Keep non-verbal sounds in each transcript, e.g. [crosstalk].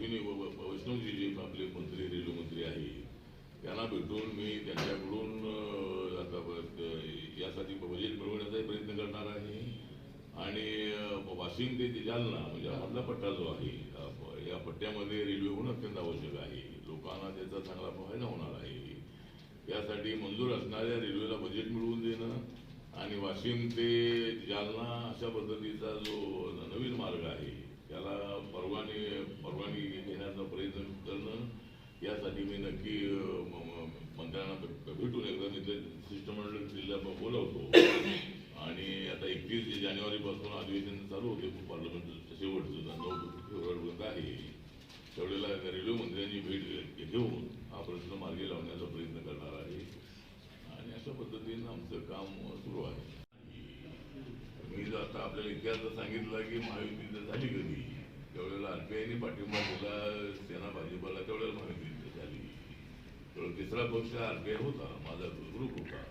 अश्विनी वैष्णवजी जे आपले मंत्री रेल्वे मंत्री आहे त्यांना भेटून मी त्यांच्याकडून आता यासाठी बजेट मिळवण्याचाही प्रयत्न करणार आहे आणि वाशिम ते जालना म्हणजे मधला पट्टा जो आहे या पट्ट्यामध्ये रेल्वे होणं अत्यंत आवश्यक आहे लोकांना त्याचा चांगला फायदा होणार आहे यासाठी मंजूर असणाऱ्या रेल्वेला बजेट मिळवून देणं आणि वाशिम ते जालना अशा पद्धतीचा जो नवीन मार्ग आहे त्याला परवाने परवानगी घेण्याचा प्रयत्न करणं यासाठी मी नक्की मंत्र्यांना भेटून एकदा मी शिष्टमंडळ जिल्ह्यात बोलवतो. आणि आता एकतीस जानेवारीपासून अधिवेशन चालू होते पार्लमेंट शेवटचं नऊ फेब्रुवारीपर्यंत आहे त्यावेळेला रेल्वे मंत्र्यांची भेट घेऊन हा प्रश्न मार्गी लावण्याचा प्रयत्न करणार आहे. आणि अशा पद्धतीनं आमचं काम सुरू आहे. मी जर आता आपल्याला इतिहास सांगितलं की महायुती झाली कधी त्यावेळेला आरपीआयने पाठिंबा दिला सेना भाजपाला त्यावेळेला माहिती झाली त्यावेळेला तिसरा पक्ष आरपीआय होता माझा ग्रुप होता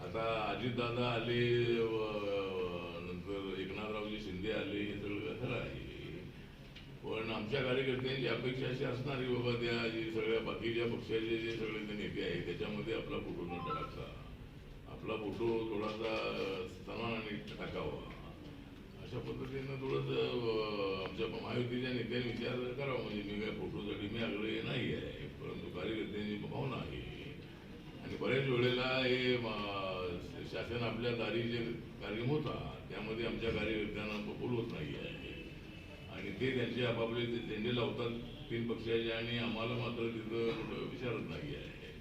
आता अजितदादा आले नंतर एकनाथरावजी शिंदे आले हे सगळं खरं आहे पण आमच्या कार्यकर्त्यांची अपेक्षा अशी असणार बाबा त्या जे सगळ्या बाकीच्या पक्षाचे जे सगळे ते नेते आहेत त्याच्यामध्ये आपला फोटो न टाकता आपला फोटो थोडासा सन्मानाने टाकावा अशा पद्धतीनं थोडंसं आमच्या महायुतीच्या नेत्यांनी विचार करावा. म्हणजे मी काय फोटोसाठी मी आग्रही नाही आहे परंतु कार्यकर्त्यांची भावना आहे. आणि बऱ्याच वेळेला हे शासन आपल्या दारी जे कार्यक्रम होता त्यामध्ये आमच्या कार्यकर्त्यांना बोलवत नाही आहे आणि ते त्यांचे आपापले ते झेंडे लावतात तीन पक्षाचे आणि आम्हाला मात्र तिथं विचारत नाही आहे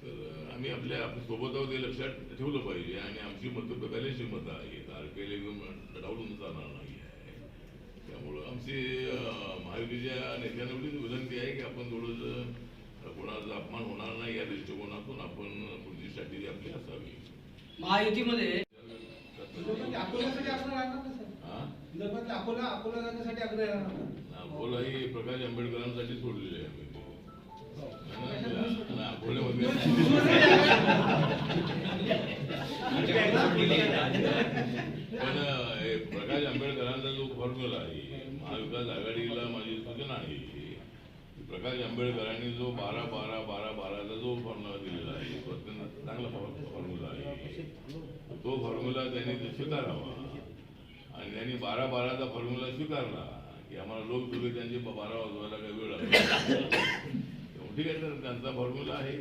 तर आम्ही आपल्यासोबत आहोत लक्षात ठेवलं पाहिजे. आणि आमची मतं बदलायची मतं आहेत. एकदम डावलून जाणार नाही आहे त्यामुळं आमची महायुतीच्या नेत्यांना एवढीच विनंती आहे की आपण थोडंसं कोणाचा अपमान होणार नाही या दृष्टिकोनातून आपण पुढची स्ट्रॅटेजी आपली असावी महायुतीमध्ये अकोला ही प्रकाश आंबेडकरांसाठी सोडलेली आहे आम्ही. अकोल्यामध्ये पण हे प्रकाश आंबेडकरांचा जो फॉर्म्युला आहे महाविकास आघाडीला माझी सूचना आहे प्रकाश आंबेडकरांनी जो बारा बारा बारा बाराचा जो फॉर्म्युला दिलेला आहे तो अत्यंत चांगला फॉर्म्युला आहे. तो फॉर्म्युला त्यांनी स्वीकारावा. आणि त्यांनी बारा बाराचा फॉर्म्युला स्वीकारला. की आम्हाला लोक तुम्ही त्यांचे बारा वाजवायला काही वेळ ठीक आहे तर त्यांचा फॉर्म्युला आहे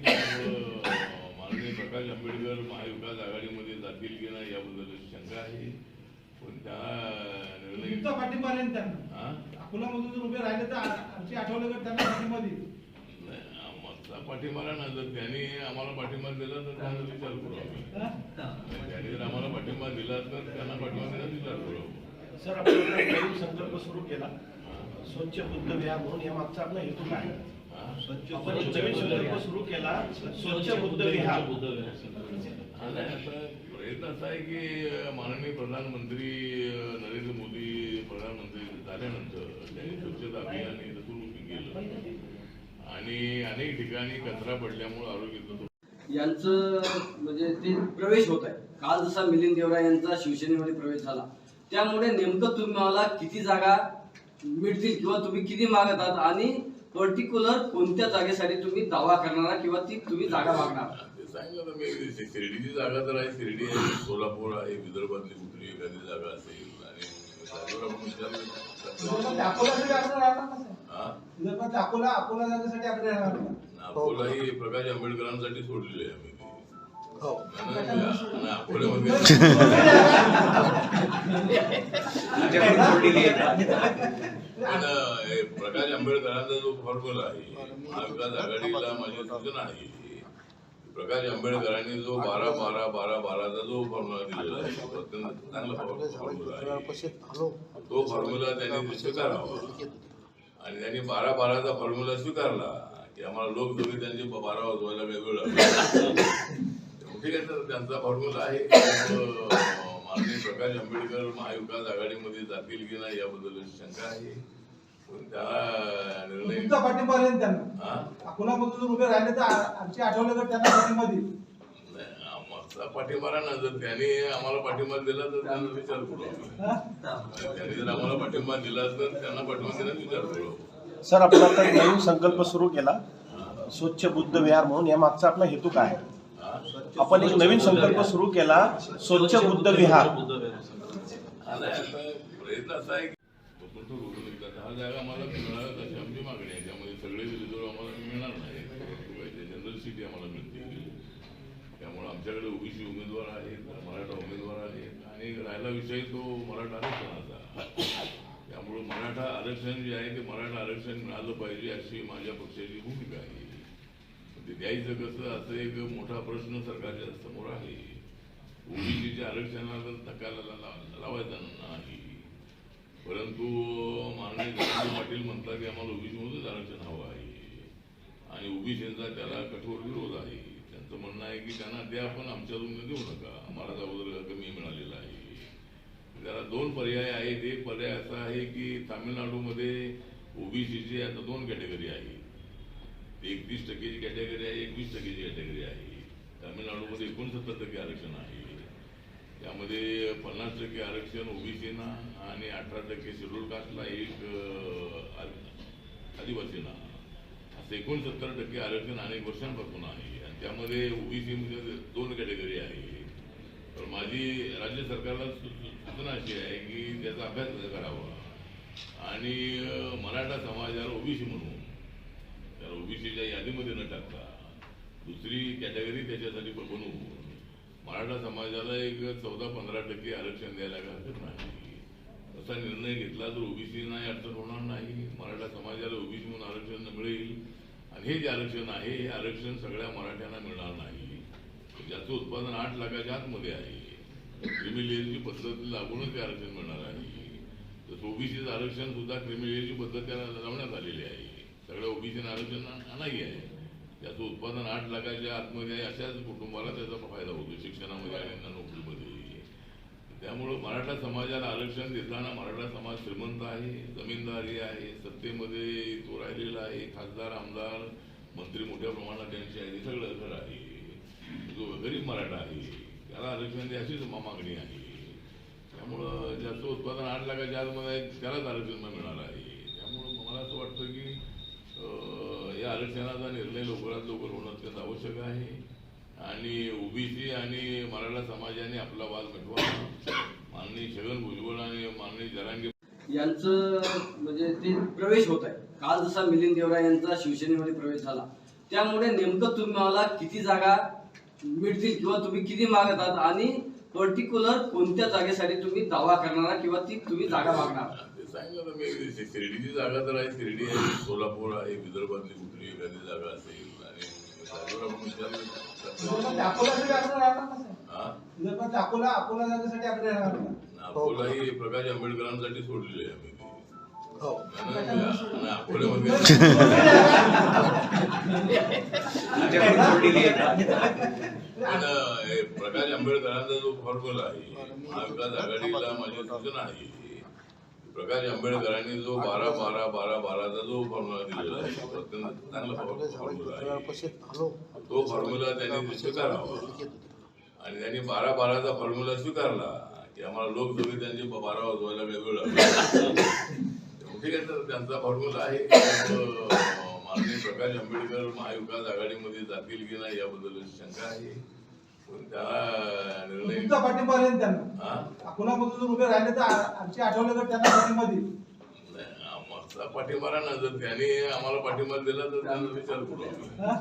माननीय प्रकाश आंबेडकर महाविकास आघाडीमध्ये जातील की नाही याबद्दल शंका आहे. तुमचा पाठिंबा राहील त्यांना हा? अकोलामधून जर उभे राहिले तर आमची आठवलेकर त्यांना पाठिंबा देईल आमचा पाठिंबा ना जर त्यांनी आम्हाला पाठिंबा दिला तर त्यांना विचार करू आम्ही? त्यांनी जर आम्हाला पाठिंबा दिला तर त्यांना पाठिंबा देण्याचा विचार करू. सर आपण नवीन संकल्प सुरू केला स्वच्छ बुद्ध विहार म्हणून या मागचा आपला हेतू काय आहे? हा? आपण नवीन संकल्प सुरू केला स्वच्छ बुद्ध विहार हा, नाही, आता प्रयत्न असा आहे की माननीय प्रधानमंत्री नरेंद्र मोदी प्रधानमंत्री झाल्यानंतर त्यांनी स्वच्छता अभियान हे सुरू केलं. आणि अनेक ठिकाणी कचरा पडल्यामुळे आरोग्य यांचं म्हणजे ते प्रवेश होत आहे. काल जसा मिलिंद देवरा यांचा शिवसेनेमध्ये प्रवेश झाला त्यामुळे नेमकं तुम्हाला किती जागा मिळतील किंवा तुम्ही किती मागत आहात आणि पर्टिक्युलर कोणत्या जागेसाठी तुम्ही दावा करणार किंवा ती तुम्ही जागा मागणार सांगितलं मी शिर्डीची जागा तर आहे शिर्डी आहे सोलापूर आहे विदर्भातली कुठली एखादी जागा असेल हा? अकोला ही प्रकाश आंबेडकरांसाठी सोडलेली आहे आम्ही. हो. अकोल्यामध्ये [laughs] प्रकाश आंबेडकरांचा जो फॉर्म्युला आहे महाविकास आघाडीला माझी सूचना आहे. प्रकाश आंबेडकरांनी जो बारा बारा बारा बाराचा जो फॉर्म्युला दिलेला आहे तो अत्यंत चांगला फॉर्म्युला आहे. तो फॉर्म्युला त्यांनी स्वीकारावा. आणि त्यांनी बारा बाराचा फॉर्म्युला स्वीकारला की आम्हाला लोक तुम्ही त्यांचे बारा वाजवायला काही [coughs] ठीक आहे सर त्यांचा फॉर्म्युला आहे प्रकाश आंबेडकर महाविकास आघाडीमध्ये जातील की नाही याबद्दल शंका आहे. पण त्या निर्णय तुमचा पाठिंबा राहील त्यांना. हा? अकोलामधून जर उभे राहिले तर आ- आमची आठवलेकर त्यांना पाठिंबा देईल. नाही, आमचा पाठिंबा राहणार. जर त्यांनी आम्हाला पाठिंबा दिला तर त्यांना विचार करू. आम्ही हा? त्यांनी जर आम्हाला पाठिंबा दिला तर त्यांना पाठिंबा देण्याचा विचार करू. सर आपण आता एक नवीन संकल्प सुरू केला. स्वच्छ बुद्ध विहार म्हणून. या मागचा आपला हेतू काय? आहे? आपण एक नवीन संकल्प सुरू केला स्वच्छ बुद्ध विहार. प्रयत्न असा आहे की दहा जागा आम्हाला मिळाव्यात अशी आमची मागणी आहे त्यामध्ये सगळे रिझर्व आम्हाला मिळणार नाही जनरल सीटी आम्हाला मिळते त्यामुळे आमच्याकडे ओबीसी उमेदवार आहेत मराठा उमेदवार आहेत आणि राहिला विषय तो मराठा आरक्षणाचा त्यामुळे मराठा आरक्षण जे आहे ते मराठा आरक्षण मिळालं पाहिजे अशी माझ्या पक्षाची भूमिका आहे. ते द्यायचं कसं असं एक मोठा प्रश्न सरकारच्या समोर आहे. ओबीसीच्या आरक्षणाला धक्का लावायचा नाही. परंतु माननीय जयंत पाटील म्हणतात की आम्हाला ओबीसी मधूनच आरक्षण हवं आहे. आणि ओबीसीचा त्याला कठोर विरोध आहे. त्यांचं म्हणणं आहे की त्यांना द्या पण आमच्यातून देऊ नका. आम्हाला अगोदर कमी मिळालेला आहे. त्याला दोन पर्याय आहेत. एक पर्याय असा आहे की तामिळनाडूमध्ये ओबीसीची आता दोन कॅटेगरी आहेत. एकवीस टक्केची कॅटेगरी आहे एकवीस टक्केची कॅटेगरी आहे. तामिळनाडूमध्ये एकोणसत्तर टक्के आरक्षण आहे. त्यामध्ये पन्नास टक्के आरक्षण ओबीसीना आणि अठरा टक्के शेड्यूल कास्टला एक आदिवासींना असं एकोणसत्तर टक्के आरक्षण अनेक वर्षांपासून आहे. आणि त्यामध्ये ओबीसीमध्ये दोन कॅटेगरी आहे. तर माझी राज्य सरकारला सूचना अशी आहे की त्याचा अभ्यास करावा. आणि मराठा समाजाला ओबीसी म्हणून त्याला ओबीसीच्या यादीमध्ये न टाकता दुसरी कॅटेगरी त्याच्यासाठी ब- बनवून मराठा समाजाला एक चौदा पंधरा टक्के आरक्षण द्यायला काही हरकत नाही. असा निर्णय घेतला तर ओबीसी नाही अडचण होणार नाही. मराठा समाजाला ओबीसी म्हणून आरक्षण मिळेल. आणि हे जे आरक्षण आहे हे आरक्षण सगळ्या मराठ्यांना मिळणार नाही. ज्याचं उत्पादन आठ लाखाच्या आतमध्ये आहे. क्रिमिलेअरची पद्धत लागूनच ते आरक्षण मिळणार आहे. तसं ओबीसीचं आरक्षण सुद्धा क्रिमिलेअरची पद्धत त्याला लावण्यात आलेली आहे. सगळ्या ओबीसीनं आरक्षण नाही आहे. त्याचं उत्पादन आठ लाखाच्या आतमध्ये आहे अशाच कुटुंबाला त्याचा फायदा होतो शिक्षणामध्ये आणि नोकरीमध्ये. त्यामुळं मराठा समाजाला आरक्षण देताना मराठा समाज श्रीमंत आहे जमीनदारी आहे सत्तेमध्ये तो राहिलेला आहे खासदार आमदार मंत्री मोठ्या प्रमाणात त्यांचे आहे सगळं खरं आहे. जो गरीब मराठा आहे त्याला आरक्षण द्या अशीच मागणी आहे. त्यामुळं ज्याचं उत्पादन आठ लाखाच्या आतमध्ये आहे त्यालाच आरक्षण मिळणार आहे. त्यामुळं मला असं वाटतं की या आरक्षणाचा निर्णय लवकरात लवकर होणं अत्यंत आवश्यक आहे. आणि ओबीसी आणि मराठा समाजाने आपला वाद घटवा माननीय छगन भुजबळ आणि माननीय जरांगे यांचं म्हणजे ते प्रवेश होत आहे. काल जसा मिलिंद देवरा यांचा शिवसेनेमध्ये प्रवेश झाला त्यामुळे नेमकं तुम्हाला किती जागा मिळतील किंवा तुम्ही किती मागत आहात आणि पर्टिक्युलर कोणत्या जागेसाठी तुम्ही दावा करणार किंवा ती तुम्ही जागा मागणार सांगितलं मी शिर्डीची जागा तर आहे. शिर्डी आहे सोलापूर आहे विदर्भातली कुठली एखादी जागा असेल हा? अकोला ही प्रकाश आंबेडकरांसाठी सोडलेली आहे आम्ही. हो. अकोल्यामध्ये [laughs] हे [laughs] प्रकाश आंबेडकरांचा जो फॉर्म्युला आहे महाविकास आघाडीला माझी सूचना आहे प्रकाश आंबेडकरांनी जो बारा बारा बारा बाराचा जो फॉर्म्युला दिलेला आहे तो अत्यंत चांगला फॉर्म्युला आहे. तो फॉर्म्युला त्यांनी स्वीकारावा. आणि त्यांनी बारा बाराचा फॉर्म्युला स्वीकारला की आम्हाला लोकसभेत त्यांचे बारा वाजवायला काही वेळ लागला. [coughs] ठीक आहे तर त्यांचा फॉर्म्युला आहे माननीय प्रकाश आंबेडकर महाविकास आघाडीमध्ये जातील की नाही याबद्दल शंका आहे पण त्याला निर्णय तुमचा पाठिंबा राहील त्यांना हा? जर उभे राहिले तर आ- आमची आठवलेकर त्यांना पाठिंबा देईल नाही, आमचा पाठिंबा राहणार जर त्यांनी आम्हाला पाठिंबा दिला तर त्यांना विचार करू आम्ही. हा?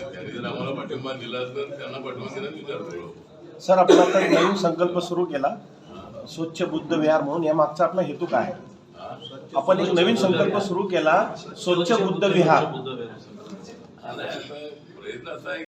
त्यांनी जर आम्हाला पाठिंबा दिला तर त्यांना पाठिंबा देण्याचा विचार करू सर आपण आता एक नवीन संकल्प सुरू केला स्वच्छ बुद्ध विहार म्हणून या मागचा आपला हेतू काय आहे? आपण एक नवीन संकल्प सुरू केला स्वच्छ बुद्ध विहार. प्रयत्न असा आहे